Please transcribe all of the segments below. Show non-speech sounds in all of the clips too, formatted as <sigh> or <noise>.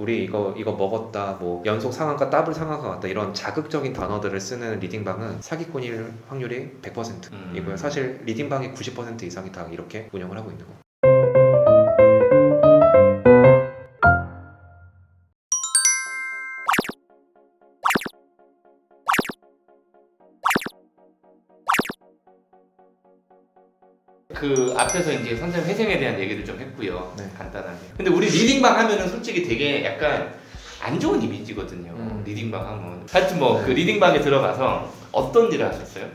우리 이거 이거 먹었다 뭐 연속 상한가 더블 상한가 같다 이런 자극적인 단어들을 쓰는 리딩방은 사기꾼일 확률이 100%이고요. 음. 사실 리딩방의 90% 이상이 다 이렇게 운영을 하고 있는 거. 그 앞에서 이제 선생님 회생에 대한 얘기를 좀 했고요. 네. 간단하게. 근데 우리 리딩방 하면은 솔직히 되게 약간 안 좋은 이미지거든요. 음. 리딩방 하면. 하여튼 뭐그 네. 리딩방에 들어가서 어떤 일을 하셨어요?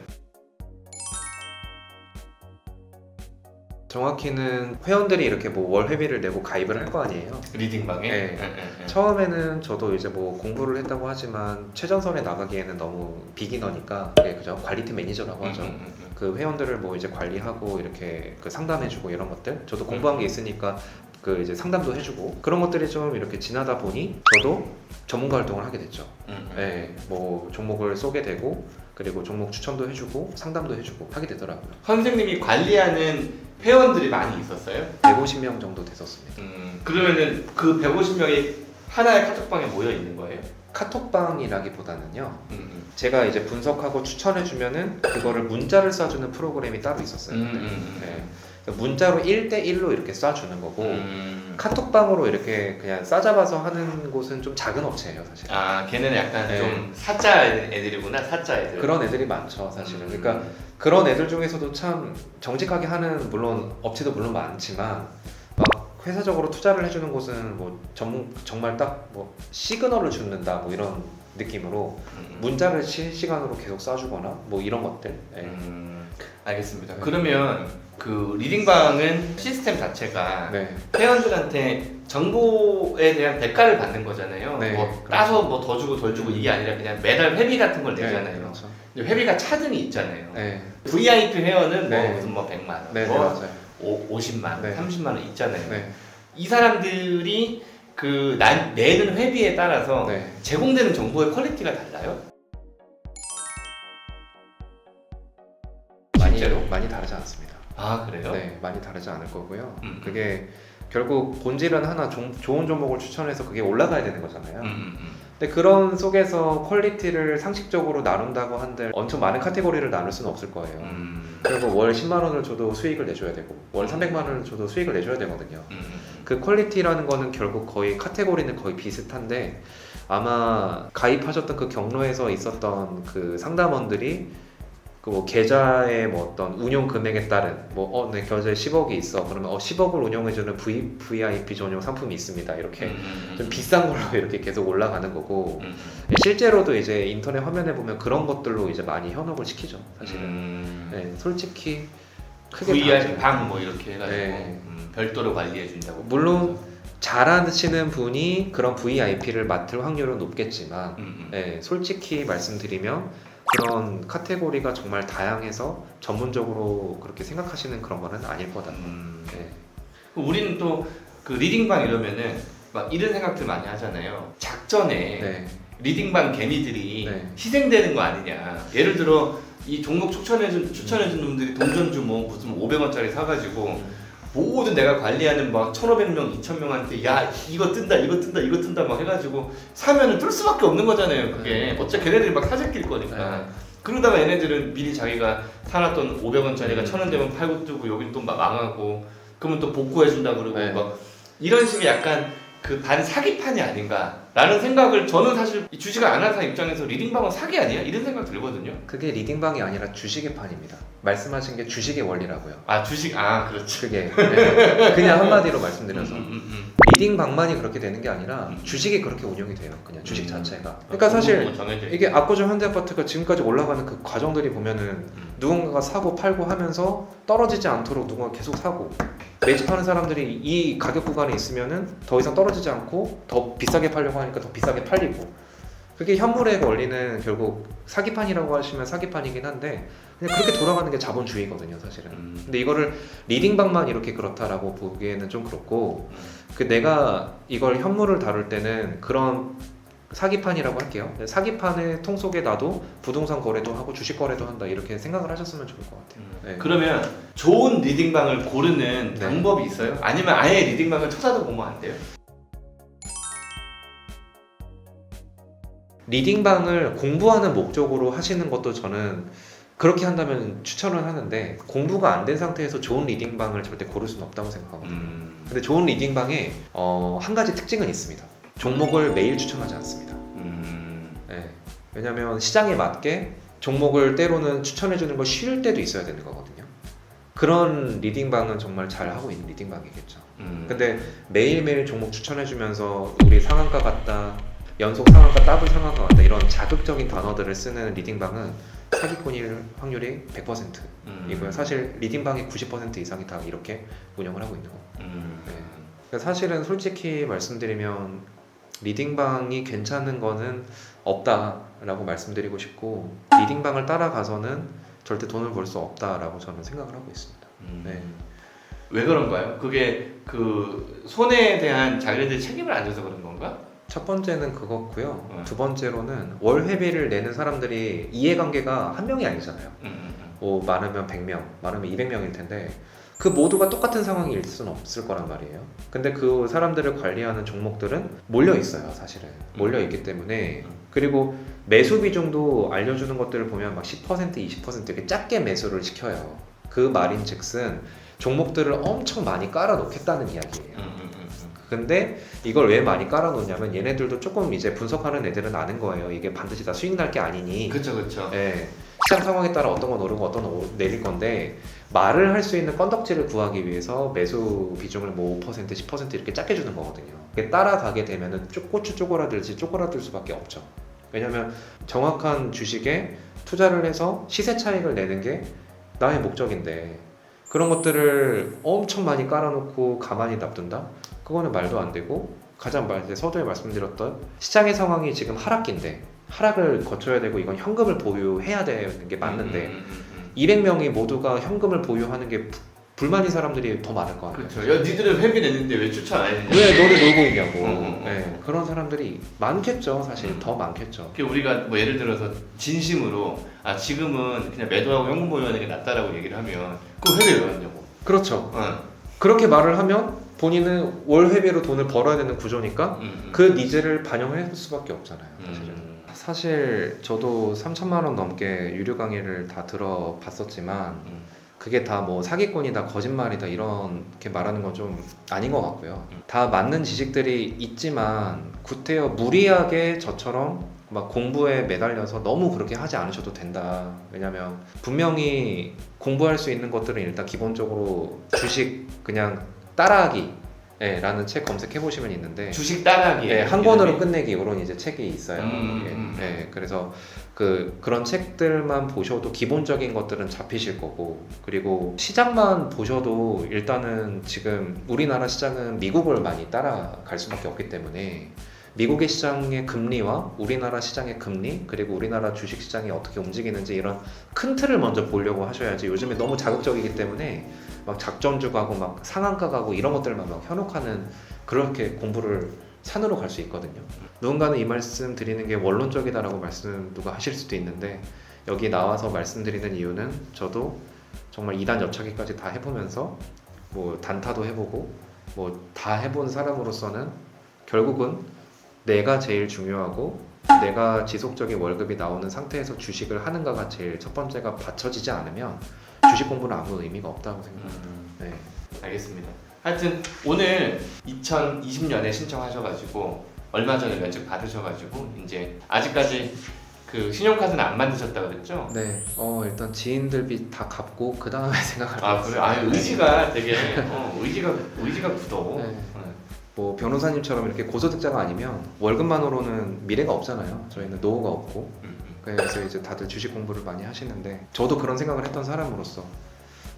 정확히는 회원들이 이렇게 뭐 월 회비를 내고 가입을 할 거 아니에요. 리딩방에? 네. 예, 예, 예. 처음에는 저도 이제 뭐 공부를 했다고 하지만 최전선에 나가기에는 너무 비기너니까 네, 그죠 관리팀 매니저라고 하죠. 음, 음, 음, 그 회원들을 뭐 이제 관리하고 이렇게 그 상담해주고 이런 것들 저도 공부한 게 있으니까 그 이제 상담도 해주고 그런 것들이 좀 이렇게 지나다 보니 저도 전문가 활동을 하게 됐죠. 음, 음. 네, 뭐 종목을 쏘게 되고 그리고 종목 추천도 해주고 상담도 해주고 하게 되더라고요. 선생님이 관리하는 회원들이 많이 있었어요? 150명 정도 됐었습니다. 음, 그러면은 그 150명이 하나의 카톡방에 모여 있는 거예요? 카톡방이라기보다는요. 음, 음. 제가 이제 분석하고 추천해 주면은 그거를 문자를 쏴주는 프로그램이 따로 있었어요. 음, 음, 음. 네. 문자로 1대1로 이렇게 쏴주는 거고 음. 카톡방으로 이렇게 그냥 싸잡아서 하는 곳은 좀 작은 업체예요 사실 아, 걔네는 약간 네. 좀 사짜 애들이구나, 사짜 애들. 그런 애들이 많죠 사실은 음. 그러니까 그런 애들 중에서도 참 정직하게 하는 물론 업체도 물론 많지만 막 회사적으로 투자를 해주는 곳은 뭐 전문 정말 딱 뭐 시그널을 주는다 뭐 이런 느낌으로 음. 문자를 실시간으로 계속 쏴주거나 뭐 이런 것들 예. 음, 알겠습니다. 네. 그러면 그 리딩방은 시스템 자체가 네. 회원들한테 정보에 대한 대가를 받는 거잖아요. 네, 뭐 그렇죠. 따서 뭐 더 주고 덜 주고 이게 아니라 그냥 매달 회비 같은 걸 네, 내잖아요. 그렇죠. 근데 회비가 차등이 있잖아요. 네. VIP 회원은 네. 뭐 무슨 뭐 100만 원, 네, 네, 뭐 맞아요. 오- 50만 원, 네. 30만 원 있잖아요. 네. 이 사람들이 그 난, 내는 회비에 따라서 네. 제공되는 정보의 퀄리티가 달라요? 아 그래요? 네, 많이 다르지 않을 거고요. 음. 그게 결국 본질은 하나 종- 좋은 종목을 추천해서 그게 올라가야 되는 거잖아요. 음, 음, 음. 근데 그런 속에서 퀄리티를 상식적으로 나눈다고 한들 엄청 많은 카테고리를 나눌 수는 없을 거예요. 음, 그리고 월 10만 원을 줘도 수익을 내줘야 되고 월 300만 원을 줘도 수익을 내줘야 되거든요. 음, 음. 그 퀄리티라는 거는 결국 거의 카테고리는 거의 비슷한데 아마 가입하셨던 그 경로에서 있었던 그 상담원들이 그 뭐 계좌의 뭐 어떤 운용 금액에 따른 뭐 어 내 계좌에 10억이 있어 그러면 어 10억을 운용해주는 V VIP 전용 상품이 있습니다 이렇게 음, 음, 좀 비싼 걸로 <laughs> 이렇게 계속 올라가는 거고 음, 실제로도 이제 인터넷 화면에 보면 그런 것들로 이제 많이 현혹을 시키죠 사실은 음. 네, 솔직히 크게 VIP 다르지 방뭐 이렇게 해가지고 네. 음, 별도로 관리해 준다고. 물론 잘하시는 분이 그런 VIP를 맡을 확률은 높겠지만 음, 음. 네, 솔직히 말씀드리면 그런 카테고리가 정말 다양해서 전문적으로 그렇게 생각하시는 그런 거는 아닐 거다. 음. 네. 우리는 또 그 리딩방 이러면은 막 이런 생각들 많이 하잖아요. 작전에 네. 리딩방 개미들이 네. 희생되는 거 아니냐. 예를 들어 이 종목 추천해준 추천해준 놈들이 동전주 뭐 무슨 500원짜리 사가지고 모든 내가 관리하는 막 1,500명, 2,000명한테 야 이거 뜬다, 이거 뜬다, 이거 뜬다 막 해가지고 사면은 뜰 수밖에 없는 거잖아요. 그게 어차피 걔네들이 막 사재낄 거니까. 네. 그러다가 얘네들은 미리 자기가 사놨던 500원짜리가 음. 1,000원 되면 팔고 뜨고 여긴 또막 망하고 그러면 또 복구해준다 그러고 네. 막 이런 식의 약간 그 반 사기판이 아닌가 라는 생각을 저는 사실 이 주식을 안 하는 사람 입장에서 리딩방은 사기 아니야? 이런 생각 들거든요. 그게 리딩방이 아니라 주식의 판입니다. 말씀하신 게 주식의 원리라고요. 아 주식 아 그렇지. 그게 네. 그냥 한마디로 말씀드려서 음, 음, 음. 리딩방만이 그렇게 되는 게 아니라 음. 주식이 그렇게 운영이 돼요. 그냥 주식 음. 자체가. 그러니까 사실 이게 압구정 현대아파트가 지금까지 올라가는 그 과정들이 보면은 누군가가 사고 팔고 하면서 떨어지지 않도록 누군가 계속 사고 매집하는 사람들이 이 가격 구간에 있으면은 더 이상 떨어지지 않고 더 비싸게 팔려고 하 니까 더 비싸게 팔리고 그게 현물의 원리는 결국 사기판이라고 하시면 사기판이긴 한데 그냥 그렇게 돌아가는 게 자본주의거든요 사실은 음. 근데 이거를 리딩방만 이렇게 그렇다라고 보기에는 좀 그렇고 그 내가 이걸 현물을 다룰 때는 그런 사기판이라고 할게요. 사기판의 통 속에 나도 부동산 거래도 하고 주식 거래도 한다 이렇게 생각을 하셨으면 좋을 것 같아요. 네. 그러면 좋은 리딩방을 고르는 네. 방법이 있어요? 아니면 아예 리딩방을 쳐다도 보면 안 돼요? 리딩방을 공부하는 목적으로 하시는 것도 저는 그렇게 한다면 추천을 하는데 공부가 안 된 상태에서 좋은 리딩방을 절대 고를 수는 없다고 생각하거든요. 음. 근데 좋은 리딩방에 어, 한 가지 특징은 있습니다. 종목을 매일 추천하지 않습니다. 음. 예. 왜냐하면 시장에 맞게 종목을 때로는 추천해주는 걸쉴 때도 있어야 되는 거거든요. 그런 리딩방은 정말 잘 하고 있는 리딩방이겠죠. 음. 근데 매일매일 종목 추천해주면서 우리 상한가 같다, 연속 상한가, 더블 상한가 같다 이런 자극적인 단어들을 쓰는 리딩방은 사기꾼일 확률이 100%이고요. 음. 사실 리딩방의 90% 이상이 다 이렇게 운영을 하고 있는 거. 음. 네. 그러니까 사실은 솔직히 말씀드리면 리딩방이 괜찮은 거는 없다라고 말씀드리고 싶고 리딩방을 따라가서는 절대 돈을 벌 수 없다라고 저는 생각을 하고 있습니다. 음. 네. 왜 그런가요? 그게 그 손해에 대한 자기네들 책임을 안 져서 그런 건가? 첫 번째는 그거고요. 네. 두 번째로는 월 회비를 내는 사람들이 이해관계가 한 명이 아니잖아요. 음, 음, 음. 뭐 많으면 100명, 많으면 200명일 텐데 그 모두가 똑같은 상황일 수는 없을 거란 말이에요. 근데 그 사람들을 관리하는 종목들은 몰려 있어요, 사실은. 몰려 있기 때문에 음. 그리고 매수 비중도 알려주는 것들을 보면 막 10%, 20% 이렇게 작게 매수를 시켜요. 그 말인즉슨 종목들을 엄청 많이 깔아 놓겠다는 이야기예요. 근데 이걸 왜 많이 깔아놓냐면 얘네들도 조금 이제 분석하는 애들은 아는 거예요. 이게 반드시 다 수익 날 게 아니니. 그쵸 그쵸. 예, 시장 상황에 따라 어떤 건 오르고 어떤 건 오- 내릴 건데 말을 할 수 있는 건덕지를 구하기 위해서 매수 비중을 뭐 5% 10% 이렇게 작게 주는 거거든요. 이게 따라가게 되면은 쪼- 고추 쪼그라들지 쪼그라들 수밖에 없죠. 왜냐면 정확한 주식에 투자를 해서 시세 차익을 내는 게 나의 목적인데 그런 것들을 엄청 많이 깔아놓고 가만히 놔둔다? 그거는 말도 안 되고 가장 이제 서두에 말씀드렸던 시장의 상황이 지금 하락기인데 하락을 거쳐야 되고 이건 현금을 보유해야 되는 게 맞는데 음, 음, 음, 음. 200명이 모두가 현금을 보유하는 게 부- 불만인 사람들이 더 많을 거 아니에요. 그쵸. 야 니들은 회비 냈는데 왜 추천 안 했냐? 왜 너네 놀고 있냐고. 음, 음, 음. 네, 그런 사람들이 많겠죠. 사실 음. 더 많겠죠. 그 우리가 뭐 예를 들어서 진심으로 아 지금은 그냥 매도하고 현금 보유하는 게 낫다라고 얘기를 하면 그 회비 왜 왔냐고. 그렇죠. 어. 그렇게 말을 하면 본인은 월 회비로 돈을 벌어야 되는 구조니까 음, 음. 그 니즈를 해볼 수밖에 없잖아요. 사실은. 음. 사실 저도 3천만 원 넘게 유료 강의를 다 들어봤었지만 음. 그게 다 뭐 사기꾼이다 거짓말이다 이렇게 말하는 건 좀 아닌 것 같고요. 음. 다 맞는 지식들이 있지만 구태여 무리하게 저처럼 막 공부에 매달려서 너무 그렇게 하지 않으셔도 된다. 왜냐면 분명히 공부할 수 있는 것들은 일단 기본적으로 주식 그냥 따라하기 예, 라는 책 검색해 보시면 있는데 주식 따라하기. 예, 한 권으로 끝내기 이런 이제 책이 있어요. 음, 예, 음. 예, 그래서 그 그런 책들만 보셔도 기본적인 것들은 잡히실 거고 그리고 시장만 보셔도 일단은 지금 우리나라 시장은 미국을 많이 따라갈 수밖에 없기 때문에 미국의 시장의 금리와 우리나라 시장의 금리 그리고 우리나라 주식 시장이 어떻게 움직이는지 이런 큰 틀을 먼저 보려고 하셔야지 요즘에 너무 자극적이기 때문에 막 작전주 가고 막 상한가 가고 이런 것들만 막 현혹하는 그렇게 공부를 산으로 갈 수 있거든요. 누군가는 이 말씀 드리는 게 원론적이다라고 말씀 누가 하실 수도 있는데 여기 나와서 말씀드리는 이유는 저도 정말 2단 옆차기까지 다 해보면서 뭐 단타도 해보고 뭐 다 해본 사람으로서는 결국은 내가 제일 중요하고 내가 지속적인 월급이 나오는 상태에서 주식을 하는가가 제일 첫 번째가 받쳐지지 않으면 주식 공부는 아무 의미가 없다고 생각합니다. 음. 네. 알겠습니다. 하여튼 오늘 2020년에 신청하셔가지고 얼마 전에 면접 받으셔가지고 이제 아직까지 그 신용카드는 안 만드셨다 그랬죠? 네. 어 일단 지인들 빚 다 갚고 그 다음에 <laughs> 생각할 아 것 그래? 같습니다. 아 의지가 되게 어, 의지가 의지가 굳어. 네. 뭐 변호사님처럼 이렇게 고소득자가 아니면 월급만으로는 미래가 없잖아요. 저희는 노후가 없고 음, 음. 그래서 이제 다들 주식 공부를 많이 하시는데 저도 그런 생각을 했던 사람으로서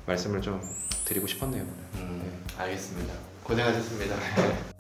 말씀을 좀 드리고 싶었네요. 음, 알겠습니다. 고생하셨습니다. <laughs>